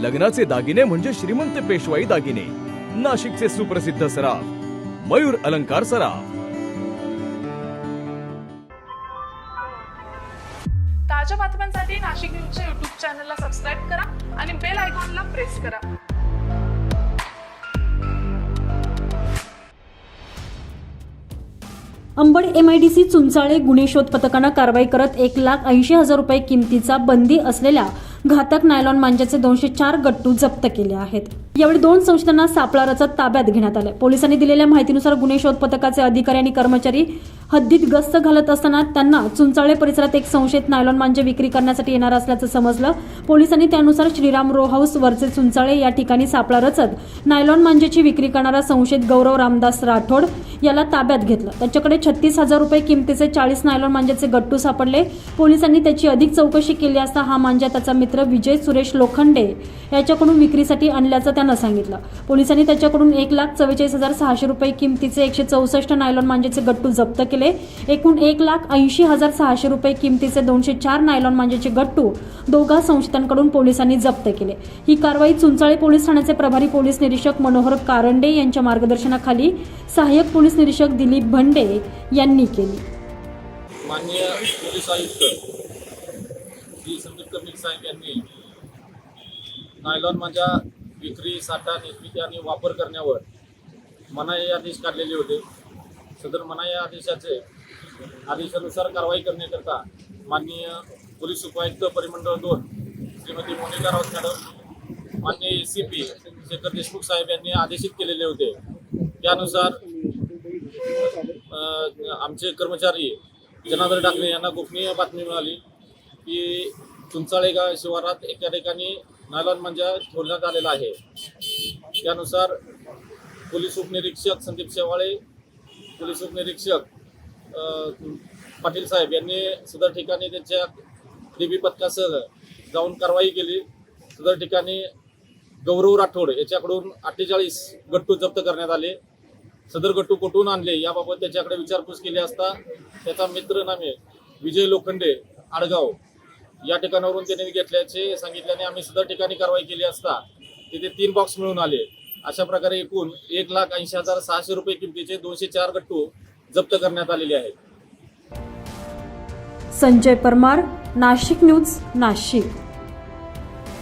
लग्नाचे दागिने म्हणजे श्रीमंत पेशवाई दागिने. नाशिकचे सुप्रसिद्ध सराफ मयूर अलंकार सराफ. ताज्या बातम्यांसाठी नाशिक न्यूजच्या युट्यूब चॅनलला सबस्क्राईब करा आणि बेल आयकॉनला प्रेस करा. अंबड एमआयडीसी चुंचाळे गुन्हे शोध पथकानं कारवाई करत एक लाख ऐंशी हजार रुपये किमतीचा बंदी असलेल्या घातक नायलॉन मांजाचे दोनशे चार गट्टू जप्त केले आहेत. यावेळी दोन संस्थांना सापळा रचत ताब्यात घेण्यात आले. पोलिसांनी दिलेल्या माहितीनुसार गुन्हे शोध पथकाचे अधिकारी आणि कर्मचारी हद्दीत गस्त घालत असताना त्यांना चुंचाळे परिसरात एक संशयित नायलॉन मांजे विक्री करण्यासाठी येणार असल्याचं समजलं. पोलिसांनी त्यानुसार श्रीराम रो हाऊस वरचे चुंचाळे या ठिकाणी सापळा रचत नायलॉन मांजेची विक्री करणारा संशयित गौरव रामदास राठोड याला ताब्यात घेतलं. त्याच्याकडे छत्तीस हजार रुपये किमतीचे चाळीस नायलॉन मांजेचे गट्टू सापडले. पोलिसांनी त्याची अधिक चौकशी केली असता हा मांजा त्याचा मित्र विजय सुरेश लोखंडे याच्याकडून विक्रीसाठी आणल्याचं त्यानं सांगितलं. पोलिसांनी त्याच्याकडून एक लाख चव्वेचाळीस हजार सहाशे रुपये किमतीचे एकशे चौसष्ट नायलॉन मांजेचे गट्टू जप्त केले एकूण एक लाख ऐंशी हजार सहाशे रुपये किमतीचे दोनशे चार नायलॉन मांजेचे गट्टू दोघा संशयितांकडून पोलिसांनी जप्त केले. ही कारवाई चुंचाळे पोलीस ठाण्याचे प्रभारी पोलीस निरीक्षक मनोहर कारंडे यांच्या मार्गदर्शनाखाली सहाय्यक पोलीस निरीक्षक दिलीप भंडे यांनी केली. माननीय पोलीस आयुक्त श्री संदीप साहेब यांनी नायलॉन माझ्या विक्री साठा निर्मिती आणि वापर करण्यावर मनाई आदेश काढलेले होते. सदर मनाई आदेशाचे आदेशानुसार कारवाई करण्याकरता माननीय पोलीस उपायुक्त परिमंडळ दोन श्रीमती मोनिका राऊत मॅडम माननीय A C P Shekhar Deshmukh साहेब यांनी आदेशित केलेले होते. त्यानुसार आमचे कर्मचारी जनार्दन टाकले यांना गोपनीय बातमी मिळाली की चुंचाळे गाव शिवारात एका ठिकाणी नायलॉन मंजा ठेवण्यात आलेला आहे. त्यानुसार पोलीस उपनिरीक्षक संदीप शेवाळे पोलीस उपनिरीक्षक पाटील साहेब यांनी सदर ठिकाणी त्यांच्या डीबी पथकासह जाऊन कारवाई केली. सदर ठिकाणी गौरव राठोड याच्याकडून अठ्ठेचाळीस गट्टू जप्त करण्यात आले. सदर गट्टू कुठून आणले याबाबत त्याच्याकडे विचारपूस केली असता त्याचा मित्र नामे विजय लोखंडे आडगाव या ठिकाणावरून त्यांनी घेतल्याचे सांगितल्याने आम्ही सदर ठिकाणी कारवाई केली असता तिथे तीन बॉक्स मिळून आले. अशा प्रकारे एकूण एक लाख ऐंशी हजार सहाशे रुपये किमतीचे दोनशे चार गट्टू जप्त करण्यात आलेले आहेत. संजय परमार नाशिक न्यूज नाशिक.